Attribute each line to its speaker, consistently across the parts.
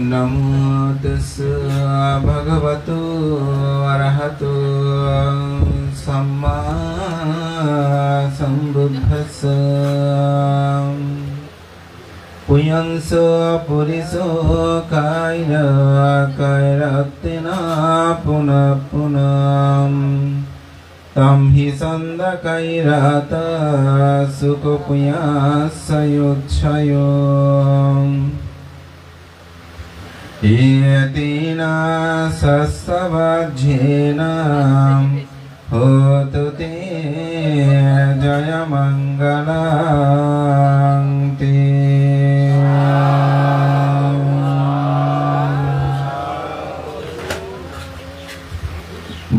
Speaker 1: නමෝ තස් භගවතු අරහතු සම්මා සම්බුද්දස්ස. පුයංස පුරිසෝ කායන කෛරත්තිනා පුන පුනම් තම් හි සන්දකෛරත සුඛ පුයස්සයුච්ඡයෝ इयतीना सस्वज्झीनां होतु ते जयमङ्गलां ते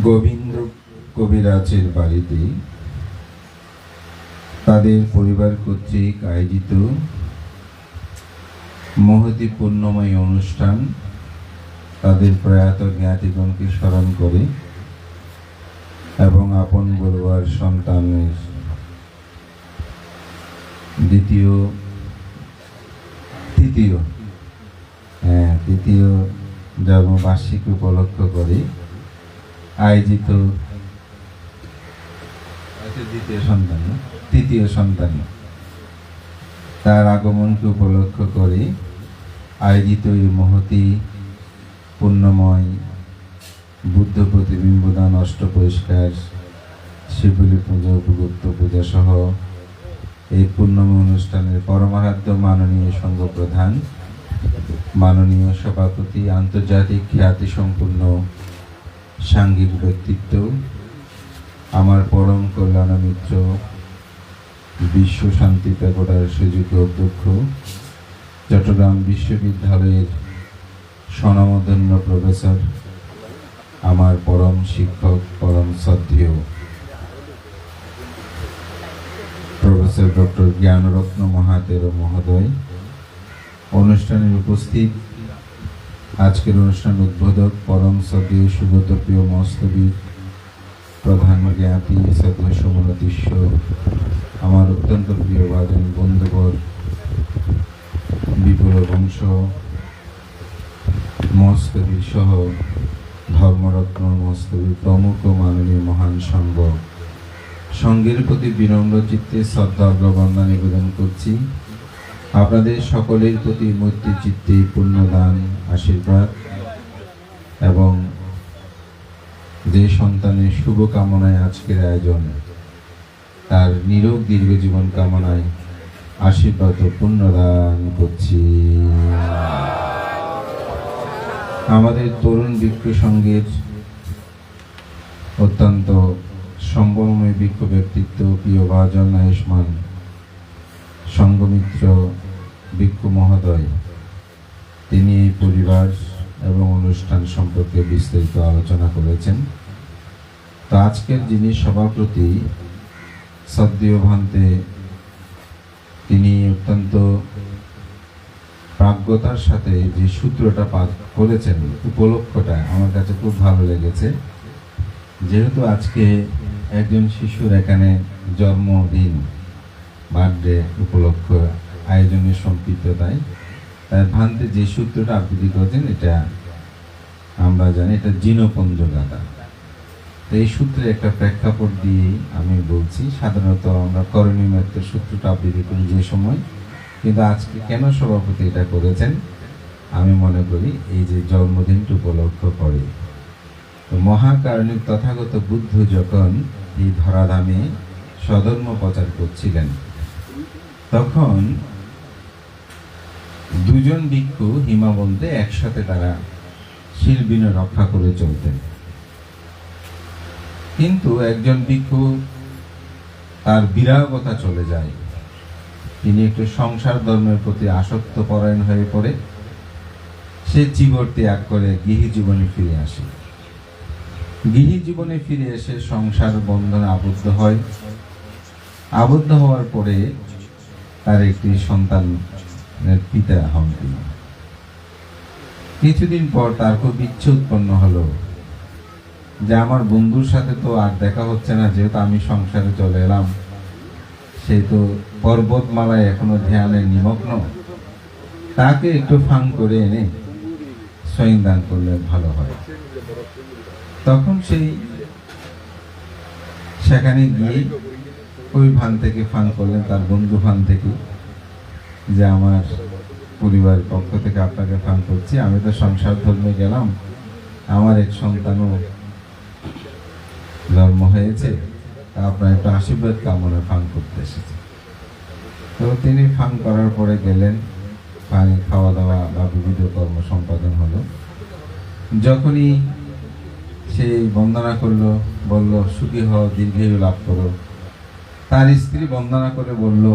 Speaker 1: গোবিন্দ কবিরাজের বাড়িতে তাদের পরিবার কর্তৃক আয়োজিত মহতি পূর্ণময় অনুষ্ঠান। তাদের প্রয়াত জ্ঞাতিগণকে স্মরণ করে এবং আপন বড়ুয়ার সন্তানের দ্বিতীয়, তৃতীয় হ্যাঁ তৃতীয় জন্মবার্ষিকী উপলক্ষ করে। আয়োজিত দ্বিতীয় সন্তান? তৃতীয় সন্তান। তার আগমনকে উপলক্ষ করে। আয়োজিত এই মহতি পুণ্যময় বুদ্ধ প্রতিবিম্বদান অষ্ট পরিষ্কার শিবলি পুজো গুপ্ত পূজা সহ এই পুণ্যময় অনুষ্ঠানের পরমারাধ্য মাননীয় সংঘ প্রধান মাননীয় সভাপতি, আন্তর্জাতিক খ্যাতি সম্পূর্ণ সাংঘিক ব্যক্তিত্ব, আমার পরম কল্যাণ মিত্র বিশ্ব শান্তি প্যাগোডার সুযোগ্য অধ্যক্ষ চট্টগ্রাম বিশ্ববিদ্যালয়ের স্বনামধন্য প্রফেসর, আমার পরম শিক্ষক, পরম শ্রদ্ধেয় প্রফেসর ডক্টর জ্ঞানরত্ন মহাতের মহোদয়। অনুষ্ঠানের উপস্থিত আজকের অনুষ্ঠান উদ্বোধক পরম শ্রদ্ধেয় সুগত প্রিয় মস্তবী প্রধান জ্ঞাতি শ্রদ্ধেয় সমনতিস্য আমার অত্যন্ত প্রিয় বাজন বন্ধুবর বিপুল বংশ মস্তবী সহ ধর্মরত্ন মস্তবী প্রমুখ মাননীয় মহান সংঘ। সঙ্গের প্রতি বিনম্র চিত্তে শ্রদ্ধা অগ্রবন্দা নিবেদন করছি। আপনাদের সকলের প্রতি মৈত্রী চিত্তে পুণ্যদান, আশীর্বাদ এবং যে সন্তানের শুভ কামনায় আজকের আয়োজন, তার নিরোগ দীর্ঘ জীবন কামনায় আশীর্বাদ পুণ্যদান করছি। আমাদের তরুণ বৃক্ষ সঙ্গের অত্যন্ত সম্ভবময় বৃক্ষ ব্যক্তিত্ব প্রিয় ভাজন আয়ুষ্মান সঙ্গমিত্র ভিক্ষু মহোদয়। তিনি এই পরিবার এবং অনুষ্ঠান সম্পর্কে বিস্তারিত আলোচনা করেছেন। তো আজকের যিনি সভাপতি সদ্যীয় ভান্তে তিনি অত্যন্ত প্রাজ্ঞতার সাথে যে সূত্রটা করেছেন, উপলক্ষটা আমার কাছে খুব ভালো লেগেছে। যেহেতু আজকে একজন শিশুর এখানে জন্মদিন, বার্থডে উপলক্ষ আয়োজনের সম্পৃক্ততায়, তার ভান্তে যে সূত্রটা আবৃত্তি করেছেন, এটা আমরা জানি, এটা জিনপঞ্জ গাথা তো এই সূত্রে একটা প্রেক্ষাপট দিয়ে আমি বলছি, সাধারণত আমরা করণীয় সূত্রটা আবৃত্তি করি যে সময়। কিন্তু আজকে কেন সভাপতি এটা করেছেন? আমি মনে করি এই যে জন্মদিনটি উপলক্ষ করে। মহাকারণিক তথাগত বুদ্ধ যখন এই ধরাধামে সধর্ম প্রচার করছিলেন, তখন দুজন ভিক্ষু হিমাবন্তে একসাথে তারা শিলবিনে রক্ষা করে চলতেন। কিন্তু একজন ভিক্ষু তার বিরাগতা চলে যায়। তিনি একটু সংসার ধর্মের প্রতি আসক্ত পরায়ণ হয়ে পড়ে। সে জীবর ত্যাগ করে গৃহী জীবনে ফিরে আসে। গৃহী জীবনে ফিরে এসে সংসার বন্ধনে আবদ্ধ হয়। আবদ্ধ হওয়ার পরে তার একটি সন্তানের পিতা হন তিনি। কিছুদিন পর তার খুব ইচ্ছে উৎপন্ন হলো। যে আমার বন্ধুর সাথে তো আর দেখা হচ্ছে না, যেহেতু আমি সংসারে চলে এলাম। সে তো পর্বতমালায় এখনও ধ্যানে নিমগ্ন। তাকে একটু ফাং করে এনে দান করলে ভালো হয়। তখন সেই সেখানে গিয়ে ওই ফান থেকে ফান করলেন তার বন্ধু ফান থেকে যে আমার পরিবারের পক্ষ থেকে আপনাকে ফান করছি, আমি তো সংসার ধর্মে গেলাম, আমার এক সন্তানও জন্ম হয়েছে আপনার একটু আশীর্বাদ কামনা ফান করতে এসেছে। তো তিনি ফান করার পরে গেলেন, পানি খাওয়া দাওয়া বা বিবিধ কর্ম সম্পাদন হলো। যখনই সেই বন্দনা করল, বলল, সুখী হও, দীর্ঘায়ু লাভ করো। তার স্ত্রী বন্দনা করে বলল,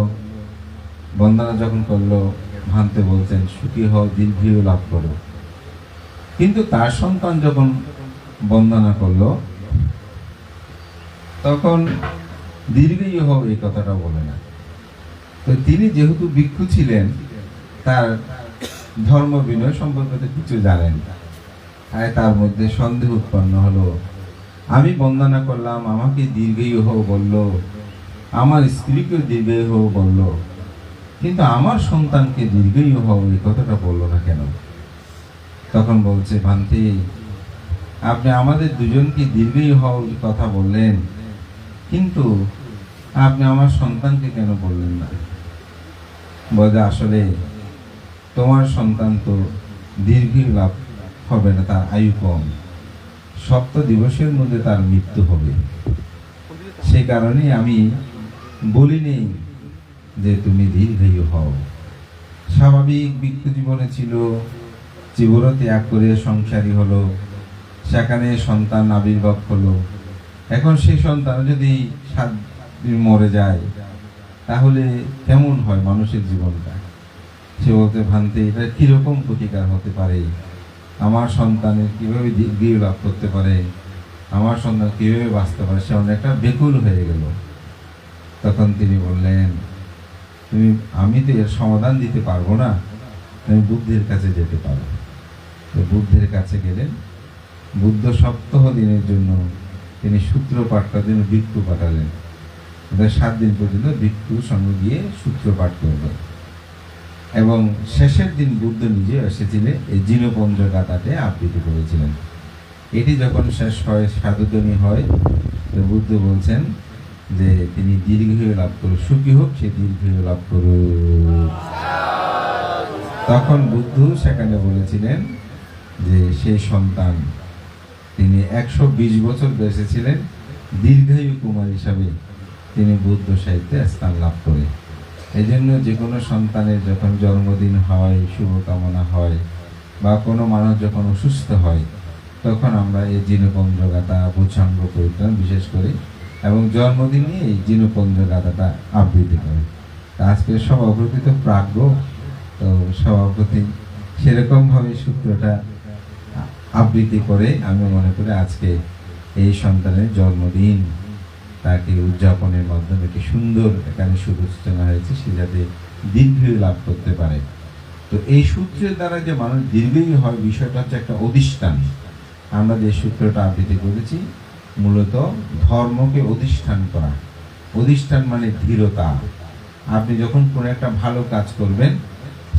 Speaker 1: বন্দনা যখন করল, ভানতে বলছেন, সুখী হও, দীর্ঘায়ু লাভ করো। কিন্তু তার সন্তান যখন বন্দনা করল তখন দীর্ঘায়ু হও এই কথাটা বলে না। তো তিনি যেহেতু ভিক্ষু ছিলেন, তার ধর্ম বিনয় সম্পর্কে কিছু জানেন আর তার মধ্যে সন্দেহ উৎপন্ন হলো, আমি বন্দনা করলাম, আমাকে দীর্ঘায়ু হও বলল, আমার স্ত্রীকেও দীর্ঘায়ু হও বলল, কিন্তু আমার সন্তানকে দীর্ঘায়ু হও, এই কথাটা বলল না কেন? তখন বলছে, ভান্তি, আপনি আমাদের দুজনকে দীর্ঘায়ু হওয়ার কথা বললেন কিন্তু আপনি আমার সন্তানকে কেন বললেন না? বলে আসলে তোমার সন্তান তো দীর্ঘই লাভ হবে না, তার আয়ু কম। সপ্ত দিবসের মধ্যে তার মৃত্যু হবে। সেই কারণে আমি বলিনি যে তুমি দীর্ঘায়ু হও। স্বাভাবিক ব্যক্তি জীবনে ছিল জীবন ত্যাগ করে সংসারী হলো, সেখানে সন্তান আবির্ভাব হলো। এখন সেই সন্তান যদি সাত দিন মরে যায়, তাহলে কেমন হয় মানুষের জীবনটা? সে বলতে ভানতে এটা কীরকম প্রতিকার হতে পারে? আমার সন্তানের কীভাবে গৃহ লাভ করতে পারে? আমার সন্তান কীভাবে বাঁচতে পারে? সে অনেকটা বেকুল হয়ে গেল। তখন তিনি বললেন, তুমি, আমি তো এর সমাধান দিতে পারব না। তুমি বুদ্ধের কাছে যেতে পারো। তো বুদ্ধের কাছে গেলেন। বুদ্ধ সপ্তাহ দিনের জন্য তিনি সূত্র পাঠ করার জন্য ভিক্ষু পাঠালেন। ওদের সাত দিন পর্যন্ত ভিক্ষুর সঙ্গে গিয়ে সূত্র পাঠ করবে এবং শেষের দিন বুদ্ধ নিজে এসেছিলেন, এই জিনপঞ্জ গাথাতে আবৃত্তি করেছিলেন। এটি যখন শেষ হয় সাধুদনী হয়, তো বুদ্ধ বলছেন যে তিনি দীর্ঘ লাভ করুক, সুখী হোক, সে দীর্ঘ লাভ করুক। তখন বুদ্ধ সেখানে বলেছিলেন যে সেই সন্তান তিনি একশো বিশ বছর বেঁচে ছিলেন দীর্ঘায়ু কুমার হিসাবে তিনি বুদ্ধ সাহিত্যে স্থান লাভ করে। এই জন্য যে কোনো সন্তানের যখন জন্মদিন হয়, শুভকামনা হয়, বা কোনো মানুষ যখন অসুস্থ হয়, তখন আমরা এই জিনপঞ্জ গাথা বুচ্ছাঙ্গ বিশেষ করি, এবং জন্মদিনে এই জিনপঞ্জ গাথাটা আবৃত্তি করে। আজকে সভাপতি তো প্রাজ্ঞ, তো সভাপতি, সেরকমভাবে সূত্রটা আবৃত্তি করে আমি মনে করি আজকে এই সন্তানের জন্মদিন, তাকে উদযাপনের মাধ্যমে একটি সুন্দর এখানে সূচনা হয়েছে, সে যাতে দীর্ঘই লাভ করতে পারে। তো এই সূত্রের দ্বারা যে মানুষ দীর্ঘই হয়, বিষয়টা হচ্ছে একটা অধিষ্ঠান। আমরা যে সূত্রটা আবৃত্তি করেছি, মূলত ধর্মকে অধিষ্ঠান করা। অধিষ্ঠান মানে ধীরতা। আপনি যখন কোনো একটা ভালো কাজ করবেন,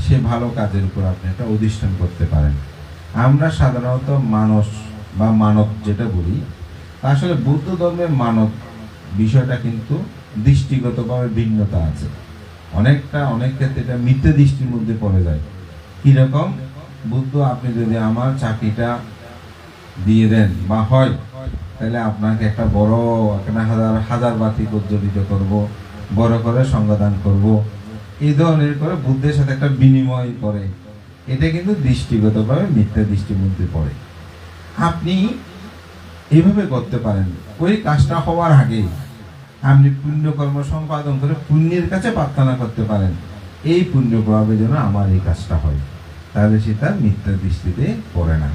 Speaker 1: সে ভালো কাজের উপর আপনি একটা অধিষ্ঠান করতে পারেন। আমরা সাধারণত মানুষ বা মানব যেটা বলি, আসলে বৌদ্ধ ধর্মের মানব বিষয়টা কিন্তু দৃষ্টিগতভাবে ভিন্নতা আছে। অনেকটা, অনেক ক্ষেত্রে এটা মিথ্যে দৃষ্টির মধ্যে পড়ে যায়। কীরকম? বুদ্ধ, আপনি যদি আমার চাকরিটা দিয়ে দেন বা হয়, তাহলে আপনাকে একটা বড়, একটা হাজার হাজার বাতি প্রজ্বলিত করব, বড় করে সংবাদান করব। এই ধরনের করে বুদ্ধের সাথে একটা বিনিময় করে। এটা কিন্তু দৃষ্টিগতভাবে মিথ্যা দৃষ্টির মধ্যে পড়ে। আপনি এইভাবে করতে পারেন। ওই কাজটা হওয়ার আগে আপনি পুণ্যকর্ম সম্পাদন করে পুণ্যের কাছে প্রার্থনা করতে পারেন। এই পুণ্য প্রভাবে যেন আমার এই কাজটা হয়। তাহলে সেটা মিথ্যা দৃষ্টিতে পড়ে না।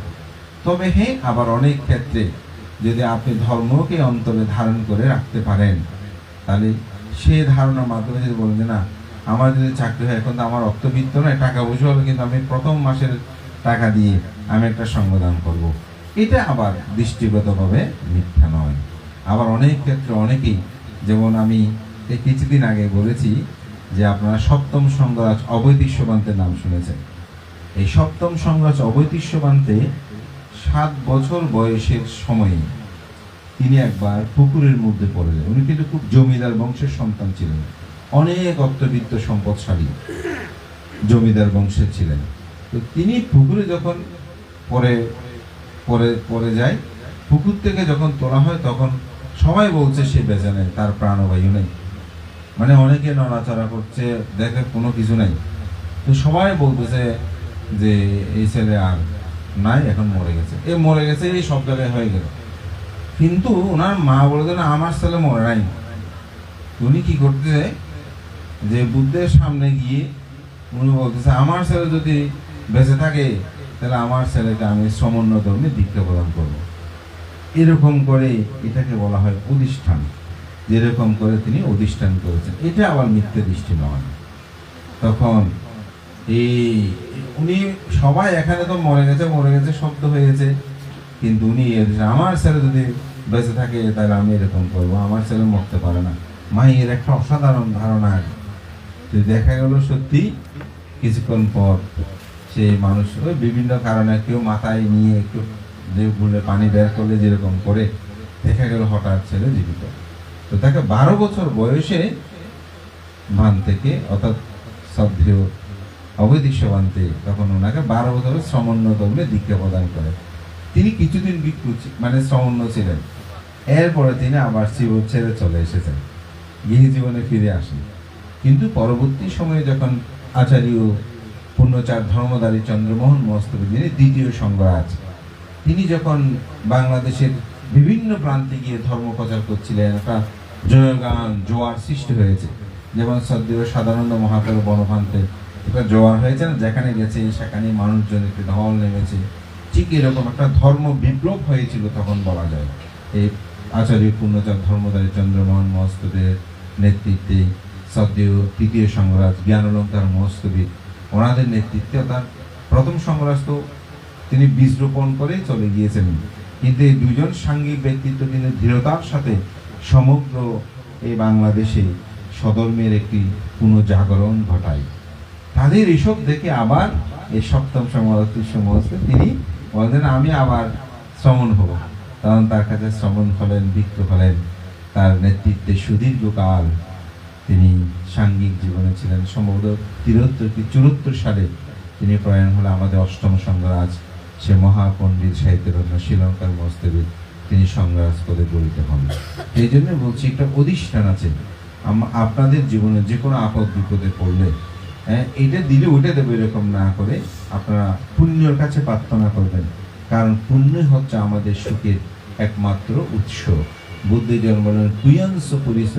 Speaker 1: তবে হ্যাঁ আবার অনেক ক্ষেত্রে যদি আপনি ধর্মকে অন্তরে ধারণ করে রাখতে পারেন, তাহলে সে ধারণার মাধ্যমে যদি বলেন না আমার যদি চাকরি হয়, এখন তো আমার অর্থবিত্ত নয়, টাকা পয়সা হবে, কিন্তু আমি প্রথম মাসের টাকা দিয়ে আমি একটা সংবাদান করব। এটা আবার দৃষ্টিগতভাবে মিথ্যা নয়। আবার অনেক ক্ষেত্রে অনেকেই, যেমন আমি এই কিছুদিন আগে বলেছি যে আপনারা সপ্তম সংগরাজ অবৈদিক সোমান্তের নাম শুনেছেন। এই সপ্তম সংঘর্ষ অবৈতিষ্যবান্তে সাত বছর বয়সের সময়ে তিনি একবার পুকুরের মধ্যে পড়ে যায়। উনি কিন্তু খুব জমিদার, বংশের সন্তান ছিলেন। অনেক অর্থবিত্ত সম্পদশালী জমিদার বংশের ছিলেন। তো তিনি পুকুরে যখন পরে পরে পরে যায়, পুকুর থেকে যখন তোলা হয় তখন সবাই বলছে সে বেঁচে নেই তার প্রাণবায়ু নেই। মানে অনেকে নড়াচড়া করছে, দেখে কোনো কিছু নাই। তো সবাই বলতেছে যে এই ছেলে আর নাই, এখন মরে গেছে। এ মরে গেছে, এই সব জায়গায় হয়ে গেল। কিন্তু ওনার মা বলে দেন আমার ছেলে মরে নাই। উনি কি করতেছে যে বুদ্ধের সামনে গিয়ে উনি বলতেছে, আমার ছেলে যদি বেঁচে থাকে, তাহলে আমার ছেলেকে আমি সমন্বয় ধর্মে দীক্ষা প্রদান করব। এরকম করে এটাকে বলা হয় অধিষ্ঠান। যেরকম করে তিনি অধিষ্ঠান করেছেন। এটা আবার মিথ্যে দৃষ্টি নয়। তখন এই উনি সবাই এখানে তো মরে গেছে মরে গেছে, শব্দ হয়ে গেছে। কিন্তু উনি আমার ছেলে যদি বেঁচে থাকে, তাহলে আমি এরকম করব। আমার ছেলে মরতে পারে না। মায়ের একটা অসাধারণ ধারণা তো দেখা গেল সত্যি কিছুক্ষণ পর সে মানুষ ওই বিভিন্ন কারণে কেউ মাথায় নিয়ে একটু যে ভুলে পানি বের করলে যেরকম করে দেখা গেল হঠাৎ ছেলে জীবিত। তো তাকে বারো বছর বয়সে মান থেকে অর্থাৎ সভ্য অবৈদিশ্যবান্তে তখন ওনাকে বারো বছরের সমন্বয় বলে দীক্ষা প্রদান করে। তিনি কিছুদিন মানে সমন্য ছিলেন। এরপরে তিনি আবার শিব ছেড়ে চলে এসেছেন। গৃহ জীবনে ফিরে আসেন। কিন্তু পরবর্তী সময়ে যখন আচার্য পূর্ণচার ধর্মদারী চন্দ্রমোহন মস্তবী যিনি দ্বিতীয় সংঘরাজ তিনি যখন বাংলাদেশের বিভিন্ন প্রান্তে গিয়ে ধর্ম প্রচার করছিলেন, একটা জয়গান, জোয়ার সৃষ্টি হয়েছে। যেমন সদ্য সাধারণত মহাকাল বনপ্রান্তে একটা জোয়ার হয়েছে না, যেখানে গেছে, সেখানে মানুষজন একটু ঢল নেমেছে। ঠিক এরকম একটা ধর্ম বিপ্লব হয়েছিল তখন বলা যায়। এই আচার্য পূর্ণচার ধর্মদারী চন্দ্রমোহন মহস্তবের নেতৃত্বে সদ্য তৃতীয় সংরাজ জ্ঞানলঙ্কার মহস্তবী ওনাদের নেতৃত্বে তার প্রথম সংরাজ তো তিনি বীজ রোপণ করে চলে গিয়েছেন। কিন্তু এই দুজন সাঙ্গিক ব্যক্তিত্ব কিন্তু দৃঢ়তার সাথে সমগ্র এই বাংলাদেশে সদর্মের একটি পুনঃজাগরণ ঘটায়। তাদের এসব দেখে আবার এই সপ্তম সমালোচিত সমস্ত তিনি বলেন আমি আবার শ্রমণ হব। কারণ তার কাছে শ্রমণ হলেন বিক্ত হলেন, তার নেতৃত্বে সুদীর্ঘকাল তিনি সাঙ্গিক জীবনে ছিলেন। সম্ভবত তিরোত্তর কি চুরাত্তর সালে তিনি প্রয়াণ হলে আমাদের অষ্টম সংগ্রাজ সে মহাপণ্ডিত সাহিত্যরত্ন শ্রীলঙ্কার মস্তবিদ তিনি সংগ্রাজ পদে গড়িত হন। এই জন্য বলছি, একটা অধিষ্ঠান আছে। আপনাদের জীবনে যে কোনো আপদ বিপদে পড়লে হ্যাঁ এটা দিলে ওইটা দেবে এরকম না করে আপনারা পুণ্যর কাছে প্রার্থনা করবেন। কারণ পুণ্য হচ্ছে আমাদের সুখের একমাত্র উৎস। বুদ্ধজন বলেন কুয়াংশ পুরিশ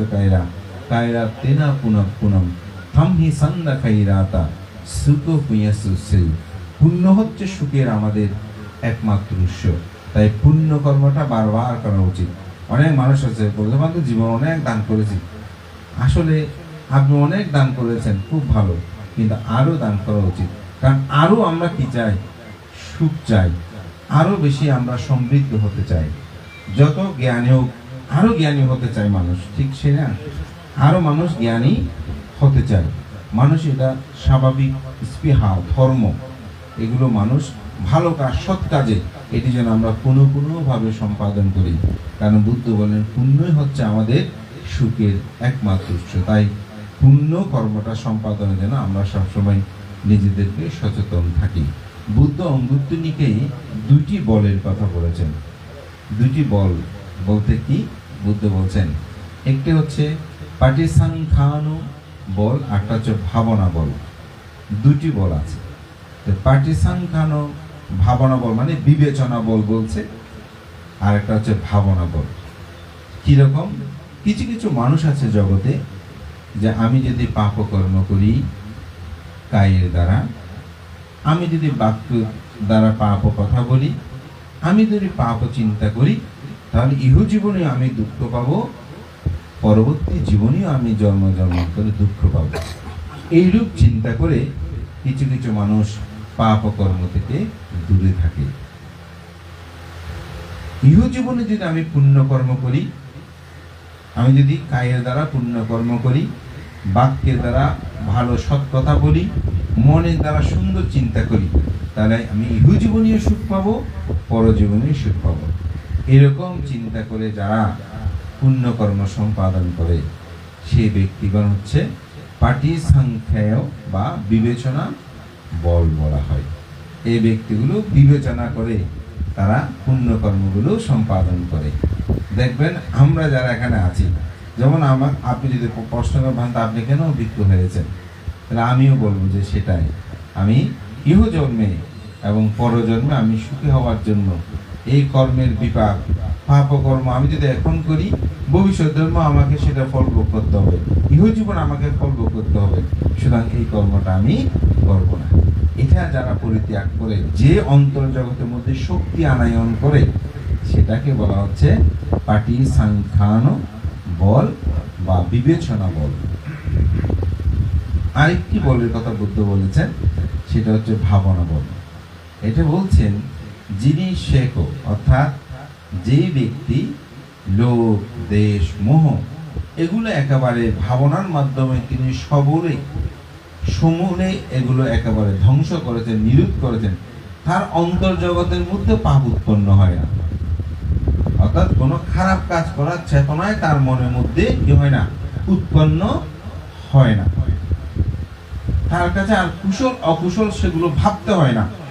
Speaker 1: কায়রা তেনা পুনম পুনম থামহি সান্দা খাইরাতা সুখ পুয়াসু সেই পুণ্য হচ্ছে সুখের আমাদের একমাত্র উৎস তাই পুণ্য কর্মটা বারবার করা উচিত অনেক মানুষ আছে বলতে পারতো জীবন অনেক দান করেছি। আসলে আপনি অনেক দান করেছেন, খুব ভালো। কিন্তু আরও দান করা উচিত। কারণ আরও আমরা কি চাই? সুখ চাই। আরও বেশি আমরা সমৃদ্ধ হতে চাই। যত জ্ঞানী হোক, আরও জ্ঞানী হতে চায় মানুষ। ঠিক সে না আরও মানুষ জ্ঞানী হতে চায়। মানুষ এটা স্বাভাবিক স্পৃহা, ধর্ম। এগুলো মানুষ ভালো কাজ, সৎ কাজে এটি যেন আমরা পুনঃ পুনঃভাবে সম্পাদন করি। কারণ বুদ্ধ বলেন, পুণ্যই হচ্ছে আমাদের সুখের একমাত্র উৎস। তাই পুণ্য কর্মটা সম্পাদনের জন্য আমরা সবসময় নিজেদেরকে সচেতন থাকি। বুদ্ধ অঙ্গুত্তনিকেই দুটি বলের কথা বলেছেন। দুটি বল বলতে কি? বুদ্ধ বলছেন, একটি হচ্ছে পাটিসাংখানু বল, একটা হচ্ছে ভাবনা বল। দুটি বল আছে। তো পাটিসাংখানু ভাবনা বল মানে বিবেচনা বল বলছে, আর একটা হচ্ছে ভাবনা বল। কীরকম? কিছু কিছু মানুষ আছে জগতে যে আমি যদি পাপকর্ম করি, কায়ের দ্বারা, আমি যদি বাক্য দ্বারা পাপ কথা বলি, আমি যদি পাপ চিন্তা করি, তাহলে ইহ জীবনে আমি দুঃখ পাবো পরবর্তী জীবনেও আমি জন্ম জন্মান্তরে দুঃখ পাবো। এইরূপ চিন্তা করে কিছু কিছু মানুষ পাপ কর্ম থেকে দূরে থাকে। ইহ জীবনে যদি আমি পুণ্য কর্ম করি, আমি যদি কায়ের দ্বারা পুণ্য কর্ম করি, বাক্যের দ্বারা ভালো সৎ কথা বলি, মনের দ্বারা সুন্দর চিন্তা করি, তাহলে আমি ইহজীবনীয় সুখ পাবো পরজীবনীয় সুখ পাবো। এরকম চিন্তা করে যারা পুণ্যকর্ম সম্পাদন করে। সেই ব্যক্তিগণ হচ্ছে পাটি সংখ্যায় বা বিবেচনা বল বলা হয়। এই ব্যক্তিগুলো বিবেচনা করে তারা পুণ্যকর্মগুলো সম্পাদন করে। দেখবেন আমরা যারা এখানে আছি, যেমন আমার, আপনি যদি প্রশ্ন করেন আপনি কেন অভিজ্ঞ হয়েছেন? তাহলে আমিও বলব যে সেটাই। আমি ইহজন্মে এবং পরজন্মে আমি সুখী হওয়ার জন্য এই কর্মের বিপাক, পাপ কর্ম আমি যদি এখন করি, ভবিষ্যৎ জন্ম আমাকে সেটা ফল ভোগ করতে হবে, ইহজীবন আমাকে ফল ভোগ করতে হবে। সুতরাং এই কর্মটা আমি করব না। এটা যারা পরিত্যাগ করে, যে অন্তর জগতের মধ্যে শক্তি আনায়ন করে, সেটাকে বলা হচ্ছে পাটি সাংখ্যান বল বা বিবেচনা বল। আরেকটি বলের কথা বুদ্ধ বলেছেন, সেটা হচ্ছে ভাবনা বল। এটা বলছেন, যিনি শেখ অর্থাৎ যে ব্যক্তি লোক, দেশ, মোহ, এগুলো একেবারে ভাবনার মাধ্যমে তিনি সবরে সমূলে এগুলো একেবারে ধ্বংস করেছেন নিরুদ্ধ করেছেন। তার অন্তর্জগতের মধ্যে পাপ উৎপন্ন হয় না। অর্থাৎ কোনো খারাপ কাজ করার চেতনায় তার মনের মধ্যে কি হয় না? উৎপন্ন হয় না। তার কাছে আর কুশল, অকুশল সেগুলো ভাবতে হয় না।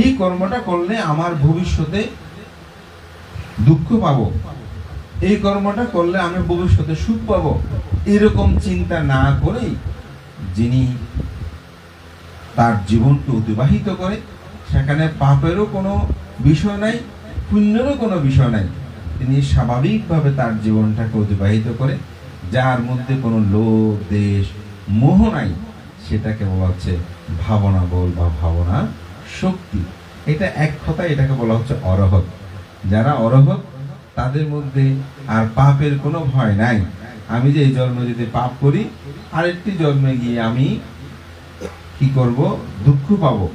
Speaker 1: এই কর্মটা করলে আমার ভবিষ্যতে দুঃখ পাব। এই কর্মটা করলে আমি ভবিষ্যতে সুখ পাব। এরকম চিন্তা না করেই যিনি তার জীবনকে অতিবাহিত করে, সেখানে পাপেরও কোনো বিষয় নাই, পুণ্যেরও কোনো বিষয় নাই। তিনি স্বাভাবিকভাবে তার জীবনটাকে অতিবাহিত করে, যার মধ্যে কোনো লোভ, দেশ, মোহ নাই, সেটাকে বলা হচ্ছে ভাবনা বল বা ভাবনা শক্তি। এটা এক কথা এটাকে বলা হচ্ছে অরহত। যারা অরহত, তাদের মধ্যে আর পাপের কোনো ভয় নাই। আমি যে এই জন্মে যদি পাপ করি, আরেকটি জন্মে গিয়ে আমি কি করব? দুঃখ পাব।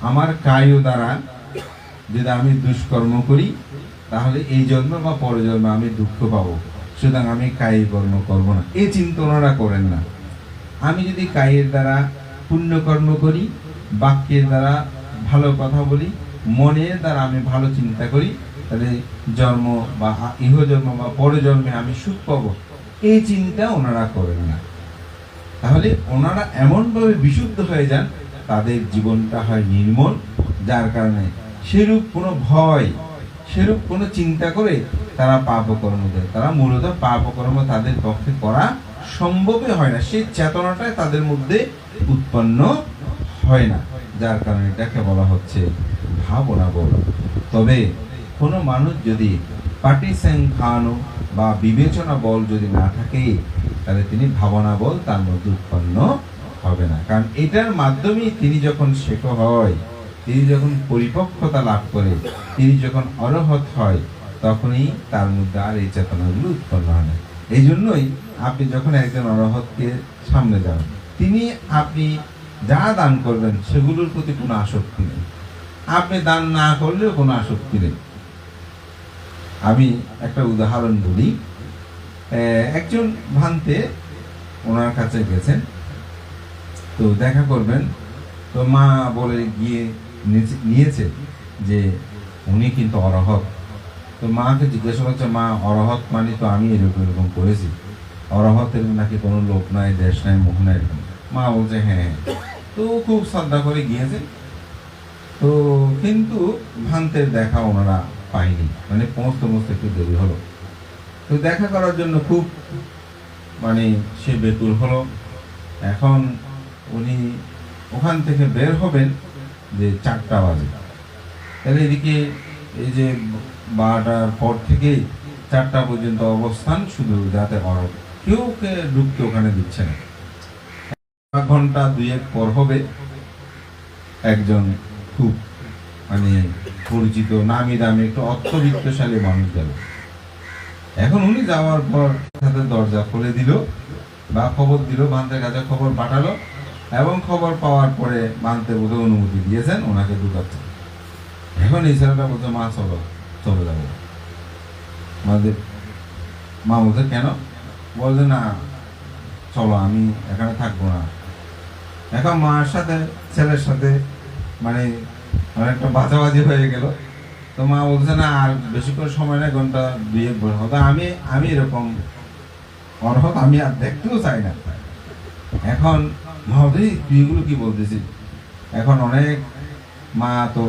Speaker 1: আমার কায় দ্বারা যদি আমি দুষ্কর্ম করি, তাহলে এই জন্ম বা পরের জন্মে আমি দুঃখ পাবো। সুতরাং আমি কায়ী কর্ম করব না। এই চিন্তনারা করেন না। আমি যদি কায়ের দ্বারা পুণ্যকর্ম করি বাক্যের দ্বারা ভালো কথা বলি মনের দ্বারা আমি ভালো চিন্তা করি, তাহলে জন্ম বা ইহজন্ম বা পরজন্মে আমি সুখ পাব। এই চিন্তা ওনারা করেন না। তাহলে ওনারা এমনভাবে বিশুদ্ধ হয়ে যান, তাদের জীবনটা হয় নির্মল, যার কারণে সেরূপ কোনো ভয়, সেরূপ কোনো চিন্তা করে তারা পাপকর্ম দেয় তারা মূলত পাপকর্ম তাদের পক্ষে করা সম্ভবই হয় না। সেই চেতনাটাই তাদের মধ্যে উৎপন্ন হয় না। যার কারণে এটাকে বলা হচ্ছে ভাবনা বল তবে কোনো মানুষ যদি পাটিসেন খানো বা বিবেচনা বল যদি না থাকে, তাহলে তিনি ভাবনা বল তার মধ্যে উৎপন্ন হবে না। কারণ এটার মাধ্যমেই তিনি যখন শেখ হয়, তিনি যখন পরিপক্কতা লাভ করে, তিনি যখন অরহত হয়, তখনই তার মধ্যে আর এই চেতনাগুলো উৎপন্ন হয় না। এই জন্যই আপনি যখন একজন অরহতকে সামনে যান, তিনি আপনি যা দান করবেন সেগুলোর প্রতি কোনো আসক্তি নেই। আপনি দান না করলেও কোনো আসক্তি নেই। আমি একটা উদাহরণ বলি। একজন ভান্তে ওনার কাছে গেছেন। তো দেখা করবেন, তো মা বলে গিয়ে নিয়েছে- যে উনি কিন্তু অরহত। তো মাকে জিজ্ঞাসা করছে, মা, অরহত মানে তো আমি এরকম এরকম করেছি। অরহতের নাকি কোনো লোক নাই, দেশ নাই মোহ নাই এরকম। মা বলছে হ্যাঁ হ্যাঁ। তো খুব শ্রদ্ধা করে গিয়েছে। তো কিন্তু ভান্তের দেখা ওনারা পায়নি। মানে পৌঁছতে পৌঁছতে একটু দেরি হলো। তো দেখা করার জন্য খুব মানে সে বেকুল হলো। এখন উনি ওখান থেকে বের হবেন যে চারটা বাজে। তাহলে এদিকে এই যে বারোটার পর থেকে চারটা পর্যন্ত অবস্থান শুধু যাতে অরব কেউ ঢুকতে ওখানে দিচ্ছে না। ঘণ্টা দুয়েক পর হবে একজন খুব মানে পরিচিত, নামি দামি, একটু অর্থবিত্তশালী মানুষ গেল। এখন উনি যাওয়ার পর সাথে দরজা খুলে দিল, বা খবর দিল বান্তের কাছে খবর পাঠালো, এবং খবর পাওয়ার পরে বান্তে বোধহয় অনুমতি দিয়েছেন, ওনাকে ঢুকাচ্ছে এখন এই ছেলেটা বলছে, মা, চলো, চলে যাব। আমাদের মা বলছে, কেন? বলছে, না, চলো, আমি এখানে থাকব না। এখন মার সাথে, ছেলের সাথে মানে অনেকটা বাজাবাজি হয়ে গেল। তো মা বলছে না, আর বেশি করে সময় নেই, ঘণ্টা এক বছর হয়তো আমি আমি এরকম অর্হত, আমি আর দেখতেও চাই না। এখন ভাবছি তুই এগুলো কি বলতেছিস? এখন অনেক মা তো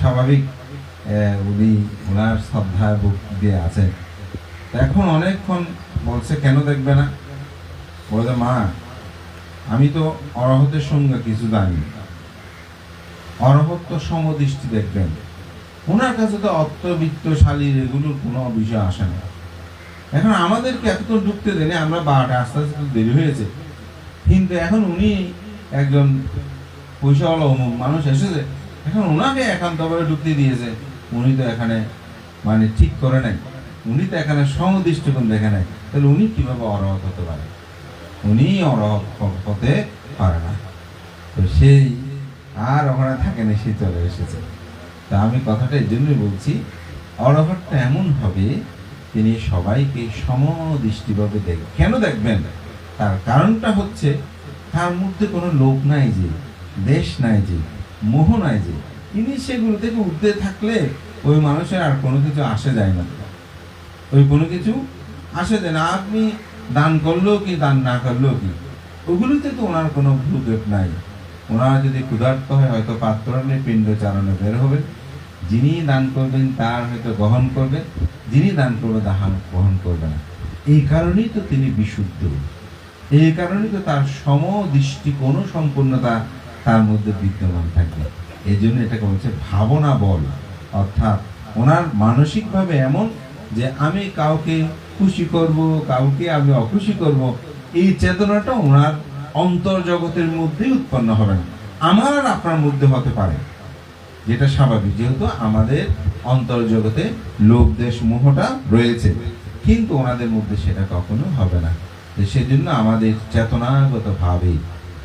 Speaker 1: স্বাভাবিক উনি ওনার শ্রদ্ধা বুক দিয়ে আছেন। তো এখন অনেকক্ষণ বলছে, কেন দেখবে না? বলছে, মা আমি তো অরহতের সঙ্গে কিছু জানি। অরহত তো সমদৃষ্টি দেখবেন। ওনার কাছে তো অর্থবিত্তশালীর এগুলোর কোনো বিষয় আসে না। এখন আমাদেরকে এত ঢুকতে দেনে, আমরা বারোটা আস্তে আস্তে দেরি হয়েছে। কিন্তু এখন উনি একজন পয়সাওয়ালা অমুক মানুষ এসেছে। এখন ওনাকে একান্তভাবে ঢুকতে দিয়েছে। উনি তো এখানে মানে ঠিক করে নাই। উনি তো এখানে সমদৃষ্টিকোণ দেখে নাই। তাহলে উনি কীভাবে অরহত হতে পারে উনি অরহত হতে পারে না তো সেই আর ওখানে থাকে না, সে চলে এসেছে। তা আমি কথাটা এই জন্যই বলছি অরহতটা এমন হবে তিনি সবাইকে সমদৃষ্টিভাবে দেখবেন কেন দেখবেন? তার কারণটা হচ্ছে, তার মধ্যে কোনো লোক নাই যে, দেশ নাই যে, মোহ নাই যে। তিনি সেগুলো থেকে উঠতে থাকলে ওই মানুষের আর কোনো কিছু আসে যায় না। ওই কোনো কিছু আসে যায় না। আপনি দান করলেও কি, দান না করলেও কি? ওগুলোতে তো ওনার কোনো ভূগেপ নাই। ওনারা যদি ক্ষুধার্ত হয়, হয়তো পাত্রণে পিণ্ড চারণে বের হবে। যিনি দান করবেন, তার হয়তো গ্রহণ করবেন যিনি দান করবে তাহার গ্রহণ করবে না। এই কারণেই তো তিনি বিশুদ্ধ। এই কারণেই তো তার সমদৃষ্টি, কোনো সম্পূর্ণতা তার মধ্যে বিদ্যমান থাকবে এই জন্য এটাকে বলছে ভাবনা বল। অর্থাৎ ওনার মানসিকভাবে এমন যে আমি কাউকে খুশি করব, কাউকে আমি অখুশি করব, এই চেতনাটা ওনার অন্তর্জগতের মধ্যেই উৎপন্ন হবে। না আমার আর আপনার মধ্যে হতে পারে। যেটা স্বাভাবিক, যেহেতু আমাদের অন্তর্জগতে লোভ, দেশ, মোহটা রয়েছে। কিন্তু ওনাদের মধ্যে সেটা কখনো হবে না। সেজন্য আমাদের চেতনাগত ভাবে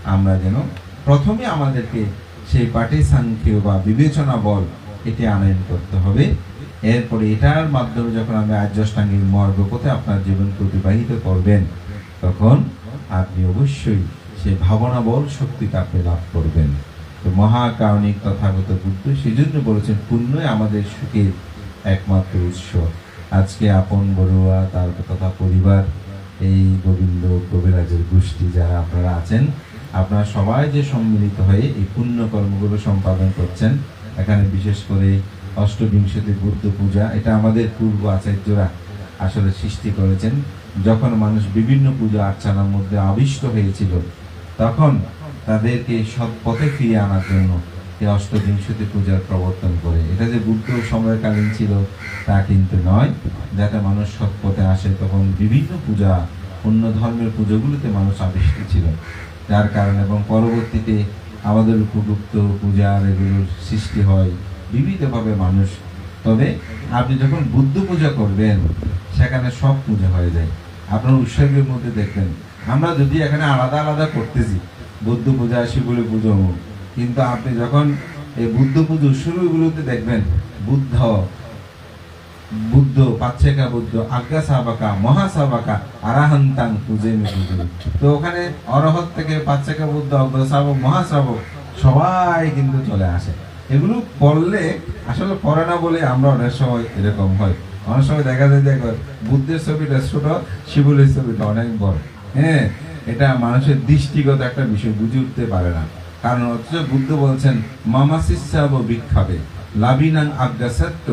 Speaker 1: আমরা যেন প্রথমে আমাদেরকে সেই পাটি সাংখ্যীয় বা বিবেচনা বল এটি আনয়ন করতে হবে। এরপরে এটার মাধ্যমে যখন আমি আর্যষ্টাঙ্গিক মর্গপথে আপনার জীবনকে অতিবাহিত করবেন, তখন আপনি অবশ্যই সে ভাবনা বল শক্তিটা আপনি লাভ করবেন। তো মহাকারণিক তথাগত বুদ্ধ সেই জন্য বলেছেন, পুণ্যই আমাদের সুখের একমাত্র উৎস। আজকে আপন বড়ুয়া, তার তথা পরিবার, এই গোবিন্দ কবিরাজের গোষ্ঠী যারা আপনারা আছেন, আপনারা সবাই যে সম্মিলিত হয়ে এই পুণ্য কর্মগুলো সম্পাদন করছেন, এখানে বিশেষ করে অষ্টবিংশতি বুদ্ধ পূজা, এটা আমাদের পূর্ব আচার্যরা আসলে সৃষ্টি করেছেন। যখন মানুষ বিভিন্ন পূজা আর্চনার মধ্যে আবিষ্ট হয়েছিল, তখন তাদেরকে সৎ পথে ফিরিয়ে আনার জন্য এই অষ্টবিংশতি পূজার প্রবর্তন করে। এটা যে বুদ্ধ সময়কালীন ছিল, তা কিন্তু নয়। যাতে মানুষ সৎ পথে আসে, তখন বিভিন্ন পূজা, অন্য ধর্মের পুজোগুলিতে মানুষ আবিষ্ট ছিল। যার কারণে এবং পরবর্তীতে আমাদের উপযুক্ত পূজার এগুলোর সৃষ্টি হয় বিবিধভাবে মানুষ তবে আপনি যখন বুদ্ধ পূজা করবেন, সেখানে সব পূজা হয়ে যায়। আপনার উৎসর্গের মধ্যে দেখবেন, আমরা যদি এখানে আলাদা আলাদা করতেছি, বুদ্ধ পূজা, শিবলি পুজো কিন্তু আপনি যখন এই বুদ্ধ পুজো উৎসর্গগুলোতে দেখবেন, বুদ্ধ বুদ্ধ, পাচ্ছেকা বুদ্ধ, আজ্ঞা সাবাকা, মহা সাবাকা, আরাহান্তাং পূজে। তো ওখানে অরহত থেকে পাচ্ছেকা বুদ্ধ, অজ্ঞা সাবক, মহা সবাই কিন্তু চলে আসে। এগুলো পড়লে আসলে পড়ে না বলে আমরা অনেক সময় এরকম হয়। অনেক সময় দেখা যায় যে বুদ্ধের ছবিটা ছোট, শিবলের ছবিটা অনেক বড়। হ্যাঁ এটা মানুষের দৃষ্টিগত একটা বিষয়, বুঝে উঠতে পারে না। কারণ অথচ বুদ্ধ বলছেন, মামা শিষ্যাব বিক্ষাবে লাভিনাং আজ্ঞা সত্য,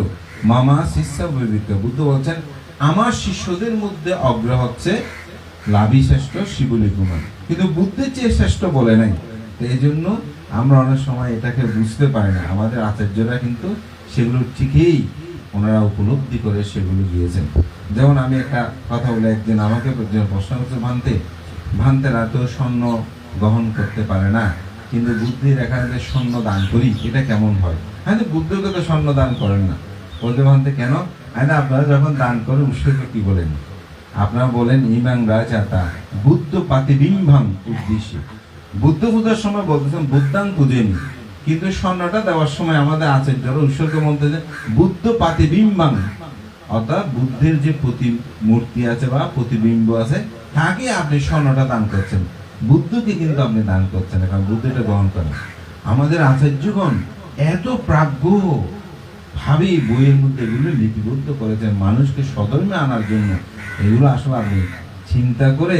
Speaker 1: মামা শিষ্যাব বিক্ষা বুদ্ধ বলছেন, আমার শিষ্যদের মধ্যে অগ্র হচ্ছে লাভি শ্রেষ্ঠ, শিবলি কুমার। কিন্তু বুদ্ধের চেয়ে শ্রেষ্ঠ বলে নাই। এই জন্য আমরা অনেক সময় এটাকে বুঝতে পারি না। আমাদের আচার্যরা কিন্তু সেগুলো ঠিকই ওনারা উপলব্ধি করে সেগুলো গিয়েছেন যেমন আমি একটা কথা বলে, একদিন আমাকে প্রশ্ন করছে, ভান্তে, ভান্তেরা তো স্বর্ণ গ্রহণ করতে পারে না, কিন্তু বুদ্ধির এখানে যে স্বর্ণ দান করি, এটা কেমন হয়? হ্যাঁ তো বুদ্ধকে তো স্বর্ণ দান করেন না। বলতে ভান্তে, কেন? হ্যাঁ আপনারা যখন দান করেন উৎসর্গ কি বলেন? আপনারা বলেন, ইমাং রাজাতা বুদ্ধ পাতিবিম্বাং উদ্দেশ্যে। বুদ্ধ পূজার সময় বলতেছেন, বুদ্ধাং পূজেনি কিন্তু স্বর্ণটা দেওয়ার সময় আমাদের আচার্যরা উৎসর্গ মন্ত্রে যে, বুদ্ধ পাতিবিম্বাং অর্থাৎ বুদ্ধের যে প্রতি মূর্তি আছে বা প্রতিবিম্ব আছে তাকে আপনি স্বর্ণটা দান করছেন। বুদ্ধকে কিন্তু আপনি দান করছেন কারণ বুদ্ধ এটা গ্রহণ করেন আমাদের আচার্যগণ এত প্রাজ্ঞ ভাবে বইয়ের মধ্যে এগুলো লিপিবদ্ধ করেছেন মানুষকে সদর্মে আনার জন্য, এগুলো আসলে আপনি চিন্তা করে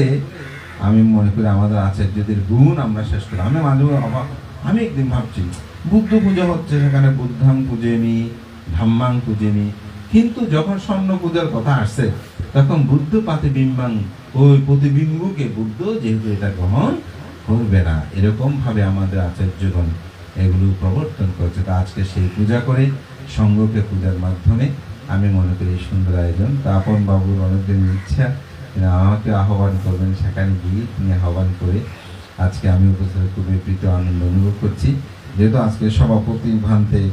Speaker 1: আমি মনে করি আমাদের আচার্যদের গুণ আমরা শেষ করি। আমি মাঝে অবাক, আমি একদিন ভাবছি, বুদ্ধ পূজা হচ্ছে সেখানে বুদ্ধাং পূজেমি ধাম্মাং পূজেমি। কিন্তু যখন স্বর্ণ পূজার কথা আসছে, তখন বুদ্ধ প্রতিবিম্বাং ওই প্রতিবিম্বকে বুদ্ধ যেহেতু এটা গ্রহণ করবে না এরকম ভাবে আমাদের আচার্যগণ এগুলো প্রবর্তন করছে। তা আজকে সেই পূজা করে সঙ্গকে পূজার মাধ্যমে আমি মনে করি সুন্দর আয়োজন। তা আপন বাবুর অনেকদিন ইচ্ছা আমাকে আহ্বান করবেন, সেখানে গিয়ে তিনি আহ্বান করে আজকে আমি উপস্থিত খুবই প্রীত আনন্দ অনুভব করছি। যেহেতু আজকে সভাপতি ভান্তে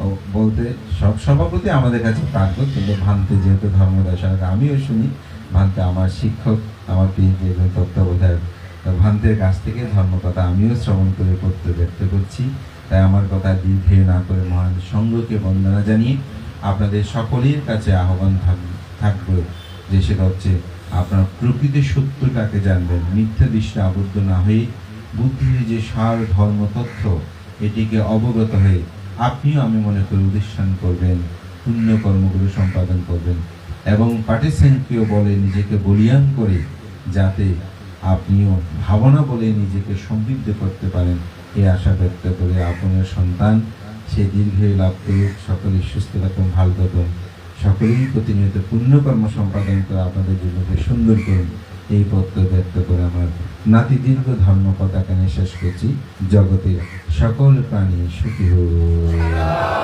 Speaker 1: ও বলতে সব সভাপতি আমাদের কাছে প্রাজ্ঞ, কিন্তু ভান্তে যেহেতু ধর্মদর্শনকে আমিও শুনি, ভান্তে আমার শিক্ষক, আমার পিএইচডি এবং তত্ত্বাবধায়ক ভান্তের কাছ থেকে ধর্মকথা আমিও শ্রবণ করে করতে ব্যক্ত করছি। তাই আমার কথা দীর্ঘে না করে মহান সঙ্গকে বন্দনা জানিয়ে আপনাদের সকলের কাছে আহ্বান থাক- থাকবে। যে সেটা হচ্ছে আপনার প্রকৃতির সত্যটাকে জানবেন? মিথ্যা দৃষ্টি আবদ্ধ না হয়ে বুদ্ধির যে সার, ধর্ম তথ্য এটিকে অবগত হয়ে আপনিও আমি মনে করি উদ্দেশ্যান করবেন, পুণ্য কর্মগুলো সম্পাদন করবেন এবং পাটিসেনকেও বলে নিজেকে বলিয়ান করে যাতে আপনিও ভাবনা বলে নিজেকে সমৃদ্ধ করতে পারেন। এই আশা ব্যক্ত করে আপনার সন্তান, সে দীর্ঘ লাভ করুক। সকলেই সুস্থ থাকুন, ভালো থাকুন। সকলেই প্রতিনিয়ত পুণ্যকর্ম সম্পাদন করে আপনাদের জীবনকে সুন্দর করুন এই পত্র ব্যক্ত করে আমার নাতি দীর্ঘ ধর্ম পতাকা নিয়ে শেষ করছি। জগতের সকল প্রাণী সুখী হোক।